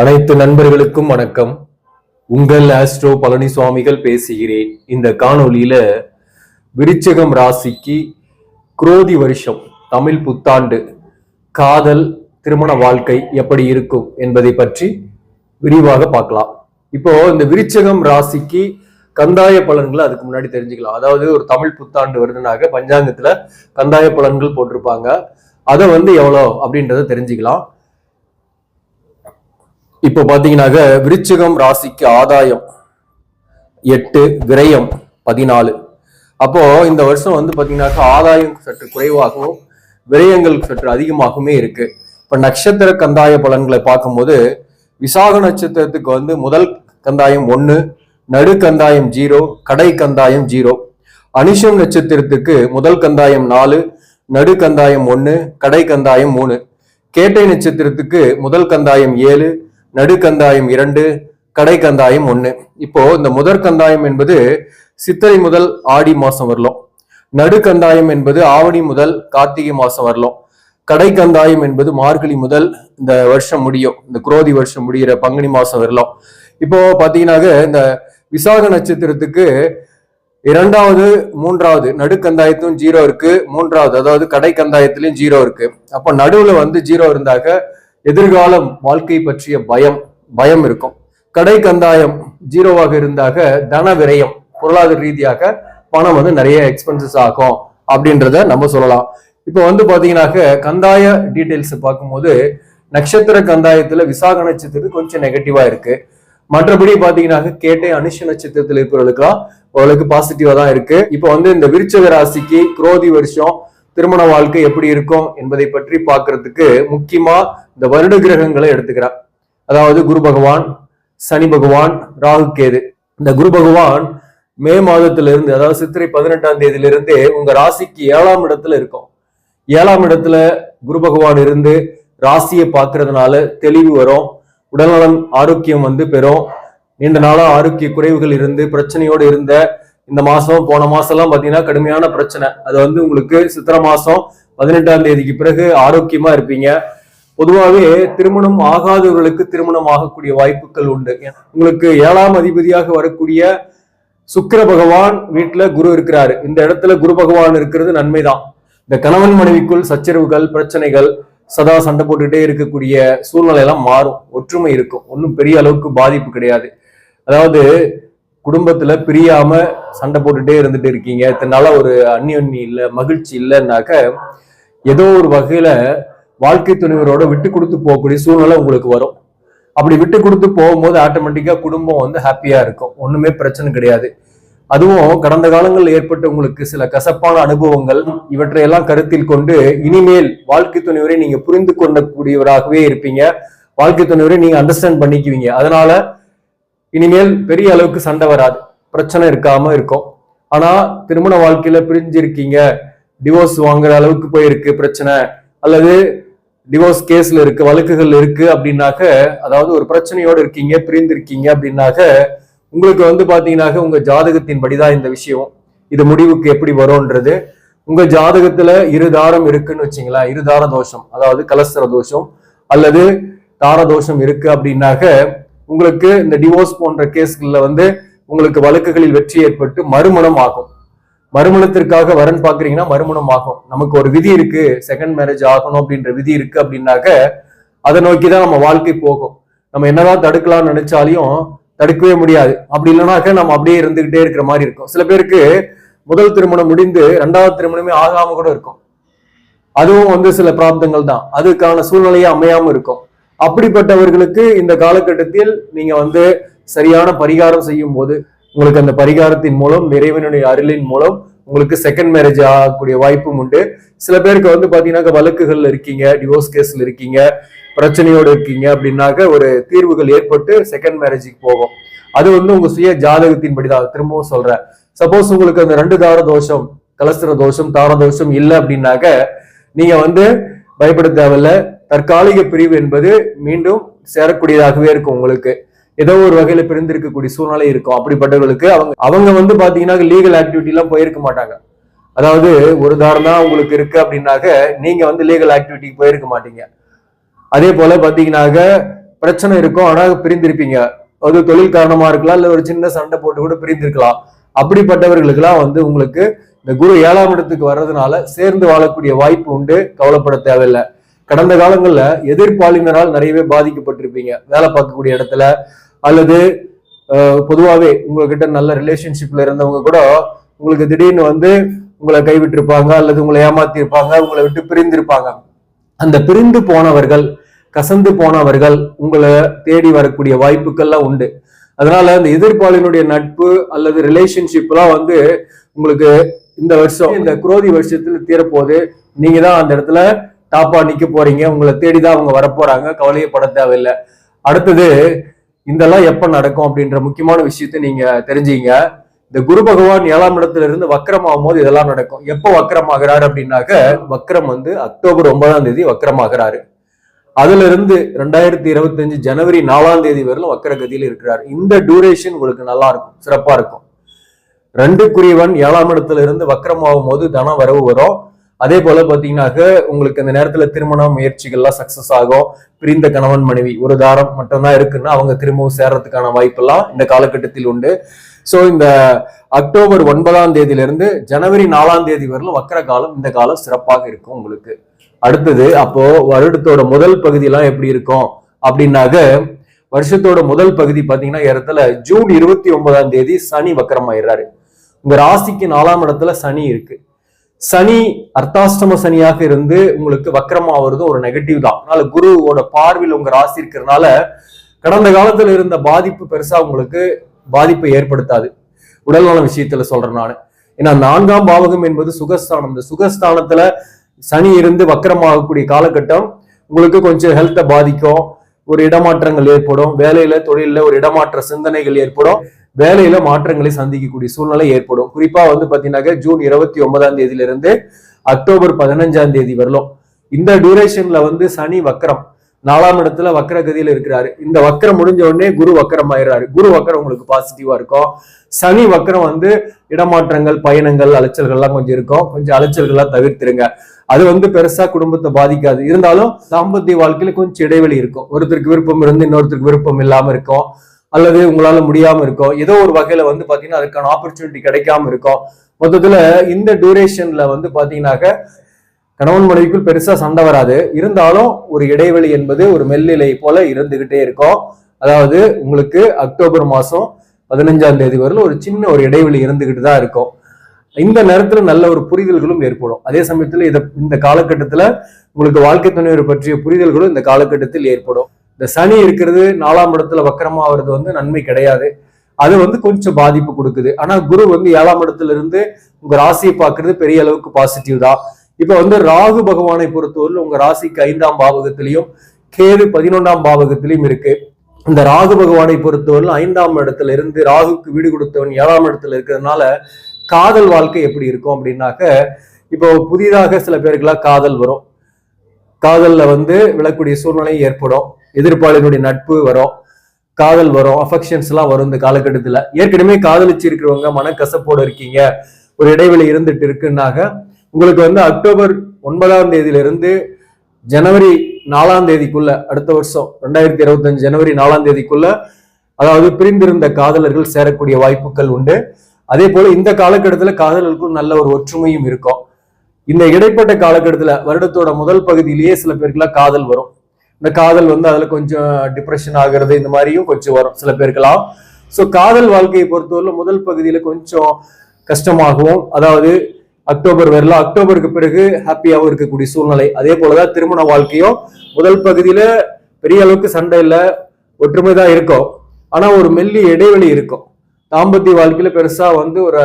அனைத்து நண்பர்களுக்கும் வணக்கம். உங்கள் ஆஸ்ட்ரோ பழனிசுவாமிகள் பேசுகிறேன். இந்த காணொலியில விருச்சகம் ராசிக்கு குரோதி வருஷம் தமிழ் புத்தாண்டு காதல் திருமண வாழ்க்கை எப்படி இருக்கும் என்பதை பற்றி விரிவாக பார்க்கலாம். இப்போ இந்த விருச்சகம் ராசிக்கு கந்தாய பலன்களை அதுக்கு முன்னாடி தெரிஞ்சுக்கலாம். அதாவது ஒரு தமிழ் புத்தாண்டு வருதுனாக பஞ்சாங்கத்துல கந்தாய பலன்கள் போட்டிருப்பாங்க. அதை வந்து எவ்வளோ அப்படின்றத தெரிஞ்சுக்கலாம். இப்போ பார்த்தீங்கன்னாக்க விருச்சிகம் ராசிக்கு ஆதாயம் எட்டு விரயம் பதினாலு. அப்போ இந்த வருஷம் வந்து பார்த்தீங்கன்னாக்கா ஆதாயம் சற்று குறைவாகவும் விரயங்கள் சற்று அதிகமாகவுமே இருக்கு. இப்போ நட்சத்திர கந்தாய பலன்களை பார்க்கும்போது விசாக நட்சத்திரத்துக்கு வந்து முதல் கந்தாயம் ஒன்று நடு கந்தாயம் ஜீரோ கடை கந்தாயம் ஜீரோ. அனிஷம் நட்சத்திரத்துக்கு முதல் கந்தாயம் நாலு நடு கந்தாயம் ஒன்று கடை கந்தாயம் மூணு. கேட்டை நட்சத்திரத்துக்கு முதல் கந்தாயம் ஏழு நடுக்கந்தாயம் இரண்டு கடை கந்தாயம் ஒன்று இப்போ இந்த முதற் கந்தாயம் என்பது சித்திரை முதல் ஆடி மாசம் வரலாம். நடுக்கந்தாயம் என்பது ஆவணி முதல் கார்த்திகை மாசம் வரலாம். கடை கந்தாயம் என்பது மார்கழி முதல் இந்த வருஷம் முடியும். இந்த குரோதி வருஷம் முடிகிற பங்குனி மாசம் வரலாம். இப்போ பாத்தீங்கன்னாக்க இந்த விசாக நட்சத்திரத்துக்கு இரண்டாவது மூன்றாவது நடுக்கந்தாயத்திலும் ஜீரோ இருக்கு. மூன்றாவது அதாவது கடை கந்தாயத்திலும் ஜீரோ இருக்கு. அப்போ நடுவுல வந்து ஜீரோ இருந்தாக்க எதிர்காலம் வாழ்க்கை பற்றிய பயம் பயம் இருக்கும். கடை கந்தாயம் ஜீரோவாக இருந்தாக தன விரயம் பொருளாதார ரீதியாக பணம் வந்து நிறைய எக்ஸ்பென்சஸ் ஆகும் அப்படின்றத நம்ம சொல்லலாம். இப்போ வந்து பாத்தீங்கன்னாக்க கந்தாய டீட்டெயில்ஸ் பார்க்கும்போது நட்சத்திர கந்தாயத்துல விசாக நட்சத்திரத்துக்கு கொஞ்சம் நெகட்டிவா இருக்கு. மற்றபடி பாத்தீங்கன்னாக்க கேட்டை அனுஷ நட்சத்திரத்தில் இருக்கிறவர்களுக்கெல்லாம் ஓரளவுக்கு பாசிட்டிவா தான் இருக்கு. இப்போ வந்து இந்த விருச்சக ராசிக்கு குரோதி வருஷம் திருமண வாழ்க்கை எப்படி இருக்கும் என்பதை பற்றி பார்க்கறதுக்கு முக்கியமா இந்த வருட கிரகங்களை எடுத்துக்கிறார். அதாவது குரு பகவான் சனி பகவான் ராகு கேது. இந்த குரு பகவான் மே மாதத்திலிருந்து அதாவது சித்திரை பதினெட்டாம் தேதியிலிருந்து உங்க ராசிக்கு ஏழாம் இடத்துல இருக்கும். ஏழாம் இடத்துல குரு பகவான் இருந்து ராசியை பார்க்கறதுனால தெளிவு வரும். உடல்நலம் ஆரோக்கியம் வந்து பெறும். நீண்ட நாளா ஆரோக்கிய குறைவுகள் இருந்து பிரச்சனையோடு இருந்த இந்த மாசம் போன மாசம் எல்லாம் பாத்தீங்கன்னா கடுமையான பிரச்சனை. அது வந்து உங்களுக்கு சித்திரை மாசம் பதினெட்டாம் தேதிக்கு பிறகு ஆரோக்கியமா இருப்பீங்க. பொதுவாகவே திருமணம் ஆகாதவர்களுக்கு திருமணம் ஆகக்கூடிய வாய்ப்புகள் உண்டு. உங்களுக்கு ஏழாம் அதிபதியாக வரக்கூடிய சுக்கர பகவான் வீட்டுல குரு இருக்கிறாரு. இந்த இடத்துல குரு பகவான் இருக்கிறது நன்மைதான். இந்த கணவன் மனைவிக்குள் சச்சரவுகள் பிரச்சனைகள் சதா சண்டை போட்டுட்டே இருக்கக்கூடிய சூழ்நிலை எல்லாம் மாறும். ஒற்றுமை இருக்கும். ஒன்றும் பெரிய அளவுக்கு பாதிப்பு கிடையாது. அதாவது குடும்பத்துல பிரியாம சண்டை போட்டுட்டே இருந்துட்டு இருக்கீங்க. இத்தனால ஒரு அந்நியொன்னி இல்ல மகிழ்ச்சி இல்லைன்னாக்க ஏதோ ஒரு வகையில வாழ்க்கை துணைவரோட விட்டு கொடுத்து போகக்கூடிய சூழ்நிலை உங்களுக்கு வரும். அப்படி விட்டு கொடுத்து போகும்போது ஆட்டோமேட்டிக்கா குடும்பம் வந்து ஹாப்பியா இருக்கும். ஒண்ணுமே பிரச்சனை கிடையாது. அதுவும் கடந்த காலங்களில் ஏற்பட்ட உங்களுக்கு சில கசப்பான அனுபவங்கள் இவற்றையெல்லாம் கருத்தில் கொண்டு இனிமேல் வாழ்க்கை துணைவரை நீங்க புரிந்து கொள்ளக்கூடியவராகவே இருப்பீங்க. வாழ்க்கை துணைவரை நீங்க அண்டர்ஸ்டாண்ட் பண்ணிக்குவீங்க. அதனால இனிமேல் பெரிய அளவுக்கு சண்டை வராது. பிரச்சனை இருக்காம இருக்கும். ஆனா திருமண வாழ்க்கையில பிரிஞ்சிருக்கீங்க. டிவோர்ஸ் வாங்குற அளவுக்கு போயிருக்கு பிரச்சனை. அல்லது டிவோர்ஸ் கேஸ்ல இருக்கு வழக்குகள் இருக்கு அப்படின்னாக்க அதாவது ஒரு பிரச்சனையோடு இருக்கீங்க பிரிந்திருக்கீங்க அப்படின்னாக்க உங்களுக்கு வந்து பாத்தீங்கன்னாக்க உங்க ஜாதகத்தின் படிதான் இந்த விஷயம். இது முடிவுக்கு எப்படி வரும்ன்றது. உங்க ஜாதகத்துல இரு தாரம் இருக்குன்னு வச்சுங்களேன். இரு தார தோஷம் அதாவது கலஸ்தர தோஷம் அல்லது தார தோஷம் இருக்கு அப்படின்னாக்க உங்களுக்கு இந்த டிவோர்ஸ் போன்ற கேஸ்களில் வந்து உங்களுக்கு வழக்குகளில் வெற்றி ஏற்பட்டு மறுமணம் ஆகும். மறுமணத்திற்காக வரன் பாக்குறீங்கன்னா மறுமணம் ஆகும். நமக்கு ஒரு விதி இருக்கு செகண்ட் மேரேஜ் ஆகணும் அப்படின்ற விதி இருக்கு அப்படின்னாக்க அதை நோக்கி தான் நம்ம வாழ்க்கை போகும். நம்ம என்னதான் தடுக்கலாம்னு நினைச்சாலையும் தடுக்கவே முடியாது. அப்படி இல்லைனாக்க நம்ம அப்படியே இருந்துகிட்டே இருக்கிற மாதிரி இருக்கும். சில பேருக்கு முதல் திருமணம் முடிந்து ரெண்டாவது திருமணமே ஆகாம கூட இருக்கும். அதுவும் வந்து சில பிராப்தங்கள் தான் அதுக்கான சூழ்நிலையே அமையாம இருக்கும். அப்படிப்பட்டவர்களுக்கு இந்த காலகட்டத்தில் நீங்க வந்து சரியான பரிகாரம் செய்யும் போது உங்களுக்கு அந்த பரிகாரத்தின் மூலம் இறைவனுடைய அருளின் மூலம் உங்களுக்கு செகண்ட் மேரேஜ் ஆகக்கூடிய வாய்ப்பும் உண்டு. சில பேருக்கு வந்து பாத்தீங்கன்னா வழக்குகள் இருக்கீங்க டிவோர்ஸ் கேஸ்ல இருக்கீங்க பிரச்சனையோடு இருக்கீங்க அப்படின்னாக்க ஒரு தீர்வுகள் ஏற்பட்டு செகண்ட் மேரேஜுக்கு போகும். அது வந்து உங்க சுய ஜாதகத்தின் படிதான். திரும்பவும் சொல்றேன். சப்போஸ் உங்களுக்கு அந்த ரெண்டு தார தோஷம் கலசர தோஷம் தார தோஷம் இல்லை அப்படின்னாக்க நீங்க வந்து பயப்பட தேவையில்ல. தற்காலிக பிரிவு என்பது மீண்டும் சேரக்கூடியதாகவே இருக்கும் உங்களுக்கு. ஏதோ ஒரு வகையில பிரிந்திருக்கக்கூடிய சூழ்நிலை இருக்கும் அப்படிப்பட்டவர்களுக்கு. அவங்க அவங்க வந்து பாத்தீங்கன்னா லீகல் ஆக்டிவிட்டி எல்லாம் போயிருக்க மாட்டாங்க. அதாவது ஒரு தாரம் தான் உங்களுக்கு இருக்கு அப்படின்னாக்க நீங்க வந்து லீகல் ஆக்டிவிட்டிக்கு போயிருக்க மாட்டீங்க. அதே போல பாத்தீங்கன்னாக்க பிரச்சனை இருக்கும் ஆனா பிரிந்திருப்பீங்க. அது தொழில் காரணமா இருக்கலாம் இல்ல ஒரு சின்ன சண்டை போட்டு கூட பிரிந்திருக்கலாம். அப்படிப்பட்டவர்களுக்கெல்லாம் வந்து உங்களுக்கு இந்த குரு ஏழாம் இடத்துக்கு வர்றதுனால சேர்ந்து வாழக்கூடிய வாய்ப்பு உண்டு கவலைப்பட தேவையில்லை. கடந்த காலங்கள்ல எதிர்ப்பாளினரால் நிறையவே பாதிக்கப்பட்டிருப்பீங்க. வேலை பார்க்கக்கூடிய இடத்துல அல்லது பொதுவாகவே உங்ககிட்ட நல்ல ரிலேஷன்ஷிப்ல இருந்தவங்க கூட உங்களுக்கு திடீர்னு வந்து உங்களை கைவிட்டிருப்பாங்க அல்லது உங்களை ஏமாத்திருப்பாங்க உங்களை விட்டு பிரிந்திருப்பாங்க. அந்த பிரிந்து போனவர்கள் கசந்து போனவர்கள் உங்களை தேடி வரக்கூடிய வாய்ப்புகள்லாம் உண்டு. அதனால இந்த எதிர்ப்பாளினுடைய நட்பு அல்லது ரிலேஷன்ஷிப்லாம் வந்து உங்களுக்கு இந்த வருஷம் இந்த குரோதி வருஷத்துல தீரப்போகுது. நீங்க தான் அந்த இடத்துல டாப்பா நிக்க போறீங்க உங்களை தேடி தான் அவங்க வரப்போறாங்க கவலையப்பட தேவையில்லை. அடுத்தது இதெல்லாம் எப்ப நடக்கும் அப்படின்ற முக்கியமான விஷயத்தை நீங்க தெரிஞ்சீங்க. இந்த குரு பகவான் ஏழாம் இடத்துல இருந்து வக்கரமாகும் ஆகும்போது இதெல்லாம் நடக்கும். எப்போ வக்கரமாகிறாரு அப்படின்னாக்க வக்கரம் வந்து அக்டோபர் ஒன்பதாம் தேதி வக்கரமாகிறாரு. அதுல இருந்து ரெண்டாயிரத்தி இருபத்தஞ்சு ஜனவரி நாலாம் தேதி வரையிலும் வக்கரகதியில் இருக்கிறார். இந்த டியூரேஷன் உங்களுக்கு நல்லா இருக்கும் சிறப்பா இருக்கும். ரெண்டுக்குரியவன் ஏழாம் இடத்துல இருந்து வக்கரமாகும் போது தன வரவு வரும். அதே போல பாத்தீங்கன்னாக்க உங்களுக்கு இந்த நேரத்துல திருமண முயற்சிகள்லாம் சக்சஸ் ஆகும். பிரிந்த கணவன் மனைவி ஒரு தாரம் மட்டும்தான் இருக்குன்னா அவங்க திரும்பவும் சேர்றதுக்கான வாய்ப்பெல்லாம் இந்த காலகட்டத்தில் உண்டு. சோ இந்த அக்டோபர் ஒன்பதாம் தேதியிலிருந்து ஜனவரி நாலாம் தேதி வரலும் வக்கர காலம் இந்த காலம் சிறப்பாக இருக்கும் உங்களுக்கு. அடுத்தது அப்போ வருடத்தோட முதல் பகுதியெல்லாம் எப்படி இருக்கும்? அப்படின்னாக்க வருஷத்தோட முதல் பகுதி பாத்தீங்கன்னா இடத்துல ஜூன் இருபத்தி ஒன்பதாம் தேதி சனி வக்கரம் ஆயிடுறாரு உங்க ராசிக்கு நாலாம் இடத்துல சனி இருக்கு. சனி அர்த்தாஷ்டம சனியாக இருந்து உங்களுக்கு வக்கரமாவது ஒரு நெகட்டிவ் தான். அதனால குருவோட பார்வையில் உங்க ராசி இருக்கிறதுனால கடந்த காலத்துல இருந்த பாதிப்பு பெருசா உங்களுக்கு பாதிப்பை ஏற்படுத்தாது. உடல்நல விஷயத்துல சொல்றேன் நான். ஏன்னா நான்காம் பாவகம் என்பது சுகஸ்தானம். இந்த சுகஸ்தானத்துல சனி இருந்து வக்கரமாகக்கூடிய காலகட்டம் உங்களுக்கு கொஞ்சம் ஹெல்த்தை பாதிக்கும் ஒரு இடமாற்றங்கள் ஏற்படும் வேலையில தொழில ஒரு இடமாற்ற சிந்தனைகள் ஏற்படும். வேலையில மாற்றங்களை சந்திக்கக்கூடிய சூழ்நிலை ஏற்படும். குறிப்பா வந்து பாத்தீங்கன்னாக்க ஜூன் இருபத்தி ஒன்பதாம் தேதியிலிருந்து அக்டோபர் பதினஞ்சாம் தேதி வரலும். இந்த டியூரேஷன்ல வந்து சனி வக்கரம் நாலாம் இடத்துல வக்கர கதியில இருக்கிறாரு. இந்த வக்கரம் முடிஞ்ச உடனே குரு வக்கரம் ஆயிடுறாரு. குரு வக்கரம் உங்களுக்கு பாசிட்டிவா இருக்கும். சனி வக்கரம் வந்து இடமாற்றங்கள் பயணங்கள் அலைச்சல்கள்லாம் கொஞ்சம் இருக்கும். கொஞ்சம் அலைச்சல்கள்லாம் தவிர்த்துருங்க. அது வந்து பெருசா குடும்பத்தை பாதிக்காது. இருந்தாலும் தாம்பத்திய வாழ்க்கையில கொஞ்சம் இடைவெளி இருக்கும். ஒருத்தருக்கு விருப்பம் இருந்து இன்னொருத்தருக்கு விருப்பம் இல்லாம இருக்கும். அல்லது உங்களால முடியாம இருக்கும் ஏதோ ஒரு வகையில வந்து பாத்தீங்கன்னா அதுக்கான ஆப்பர்ச்சுனிட்டி கிடைக்காம இருக்கும் மொத்தத்துல இந்த டியூரேஷன்ல வந்து பாத்தீங்கன்னாக்க கணவன் மனைவிக்குள் பெருசா சண்டை வராது. இருந்தாலும் ஒரு இடைவெளி என்பது ஒரு மெல்லிலை போல இருந்துகிட்டே இருக்கும். அதாவது உங்களுக்கு அக்டோபர் மாசம் பதினஞ்சாம் தேதி வரல ஒரு சின்ன ஒரு இடைவெளி இருந்துகிட்டு தான் இருக்கும். இந்த நேரத்துல நல்ல ஒரு புரிதல்களும் ஏற்படும். அதே சமயத்துல இதை இந்த காலகட்டத்துல உங்களுக்கு வாழ்க்கை துணைவர் பற்றிய புரிதல்களும் இந்த காலகட்டத்தில் ஏற்படும். இந்த சனி இருக்கிறது நாலாம் இடத்துல வக்கரமா வருது வந்து நன்மை கிடையாது. அது வந்து கொஞ்சம் பாதிப்பு கொடுக்குது. ஆனா குரு வந்து ஏழாம் இடத்துல இருந்து உங்க ராசியை பார்க்கிறது பெரிய அளவுக்கு பாசிட்டிவ் தான். இப்ப வந்து ராகு பகவானை பொறுத்தவரையில் உங்க ராசிக்கு ஐந்தாம் பாவகத்திலையும் கேது பதினொன்றாம் பாவகத்திலையும் இருக்கு. இந்த ராகு பகவானை பொறுத்தவரையில் ஐந்தாம் இடத்துல இருந்து ராகுக்கு வீடு கொடுத்தவன் ஏழாம் இடத்துல இருக்கிறதுனால காதல் வாழ்க்கை எப்படி இருக்கும் அப்படின்னாக்க இப்போ புதிதாக சில பேருக்கெல்லாம் காதல் வரும். காதல்ல வந்து விழக்கூடிய சூழ்நிலை ஏற்படும். எதிர்ப்பாளினுடைய நட்பு வரும் காதல் வரும் அஃபெக்ஷன்ஸ் எல்லாம் வரும் இந்த காலகட்டத்துல. ஏற்கனவே காதலிச்சு இருக்கிறவங்க மனக்கசப்போட இருக்கீங்க. ஒரு இடைவெளி இருந்துட்டு இருக்குன்னாக உங்களுக்கு வந்து அக்டோபர் ஒன்பதாம் தேதியில இருந்து ஜனவரி நாலாம் தேதிக்குள்ள அடுத்த வருஷம் ரெண்டாயிரத்தி இருபத்தஞ்சு ஜனவரி நாலாம் தேதிக்குள்ள அதாவது பிரிந்திருந்த காதலர்கள் சேரக்கூடிய வாய்ப்புகள் உண்டு. அதே போல இந்த காலகட்டத்துல காதலர்களுக்கும் நல்ல ஒரு ஒற்றுமையும் இருக்கும். இந்த இடைப்பட்ட காலகட்டத்துல வருடத்தோட முதல் பகுதியிலேயே சில பேருக்குலாம் காதல் வரும். இந்த காதல் வந்து அதுல கொஞ்சம் டிப்ரெஷன் ஆகுறது இந்த மாதிரியும் கொஞ்சம் வரும் சில பேருக்கெல்லாம். ஸோ காதல் வாழ்க்கையை பொறுத்தவரை முதல் பகுதியில கொஞ்சம் கஷ்டமாகவும் அதாவது அக்டோபர் வரலாம் அக்டோபருக்கு பிறகு ஹாப்பியாகவும் இருக்கக்கூடிய சூழ்நிலை. அதே போலதான் திருமண வாழ்க்கையும் முதல் பகுதியில பெரிய அளவுக்கு சண்டை இல்லை ஒற்றுமை தான் இருக்கும். ஆனா ஒரு மெல்லி இடைவெளி இருக்கும். தாம்பத்திய வாழ்க்கையில பெருசா வந்து ஒரு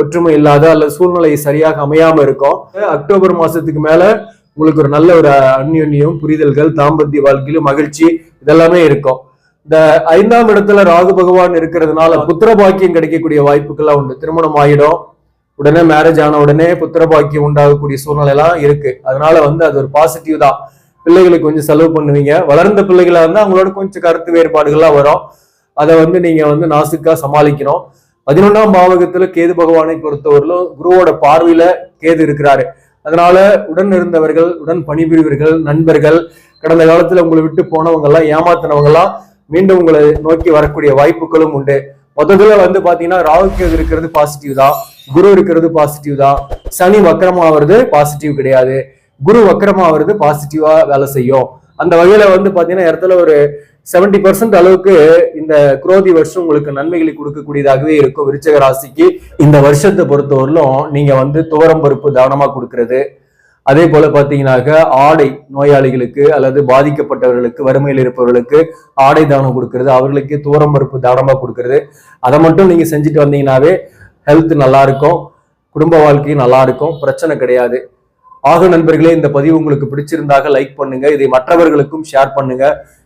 ஒற்றுமை இல்லாத அல்லது சூழ்நிலை சரியாக அமையாம இருக்கும். அக்டோபர் மாசத்துக்கு மேல உங்களுக்கு ஒரு நல்ல ஒரு அந்யுன்யம் புரிதல்கள் தாம்பத்திய வாழ்க்கையிலும் மகிழ்ச்சி இதெல்லாமே இருக்கும். இந்த ஐந்தாம் இடத்துல ராகு பகவான் இருக்கிறதுனால புத்திர பாக்கியம் கிடைக்கக்கூடிய வாய்ப்புகள்லாம் உண்டு. திருமணம் ஆயிடும். உடனே மேரேஜ் ஆன உடனே புத்திர பாக்கியம் உண்டாகக்கூடிய சூழ்நிலை எல்லாம் இருக்கு. அதனால வந்து அது ஒரு பாசிட்டிவ் தான். பிள்ளைகளுக்கு கொஞ்சம் செலவு பண்ணுவீங்க. வளர்ந்த பிள்ளைகளா இருந்தால் அவங்களோட கொஞ்சம் கருத்து வேறுபாடுகள்லாம் வரும். அதை வந்து நீங்க வந்து நாசுக்கா சமாளிக்கணும். பதினொன்றாம் பாவகத்துல கேது பகவானை பொறுத்தவரையிலும் குருவோட பார்வையில கேது இருக்கிறாரு. அதனால உடன் இருந்தவர்கள் உடன் பணிபுரிவர்கள் நண்பர்கள் கடந்த காலத்துல உங்களை விட்டு போனவங்க எல்லாம் ஏமாத்தினவங்க எல்லாம் மீண்டும் உங்களை நோக்கி வரக்கூடிய வாய்ப்புகளும் உண்டு. மொத்தத்துல வந்து பாத்தீங்கன்னா ராகுக்கு இருக்கிறது பாசிட்டிவ் தான். குரு இருக்கிறது பாசிட்டிவ் தான். சனி வக்கரமாவது பாசிட்டிவ் கிடையாது. குரு வக்கரமாவது பாசிட்டிவா வேலை செய்யும். அந்த வகையில வந்து பாத்தீங்கன்னா இடத்துல ஒரு 70% பர்சன்ட் அளவுக்கு இந்த குரோதி வருஷம் உங்களுக்கு நன்மைகளை கொடுக்கக்கூடியதாகவே இருக்கும் விருச்சக ராசிக்கு. இந்த வருஷத்தை பொறுத்தவரையிலும் நீங்க வந்து துவரம் பருப்பு தானமா கொடுக்கறது. அதே போல பாத்தீங்கன்னாக்க ஆடை நோயாளிகளுக்கு அல்லது பாதிக்கப்பட்டவர்களுக்கு வறுமையில் இருப்பவர்களுக்கு ஆடை தானம் கொடுக்கறது. அவர்களுக்கு தூரம் பருப்பு தானமா கொடுக்கறது. அதை மட்டும் நீங்க செஞ்சுட்டு வந்தீங்கன்னாவே ஹெல்த் நல்லா இருக்கும். குடும்ப வாழ்க்கையும் நல்லா இருக்கும். பிரச்சனை கிடையாது. ஆக நண்பர்களே இந்த பதிவு உங்களுக்கு பிடிச்சிருந்தாக லைக் பண்ணுங்க. இதை மற்றவர்களுக்கும் ஷேர் பண்ணுங்க.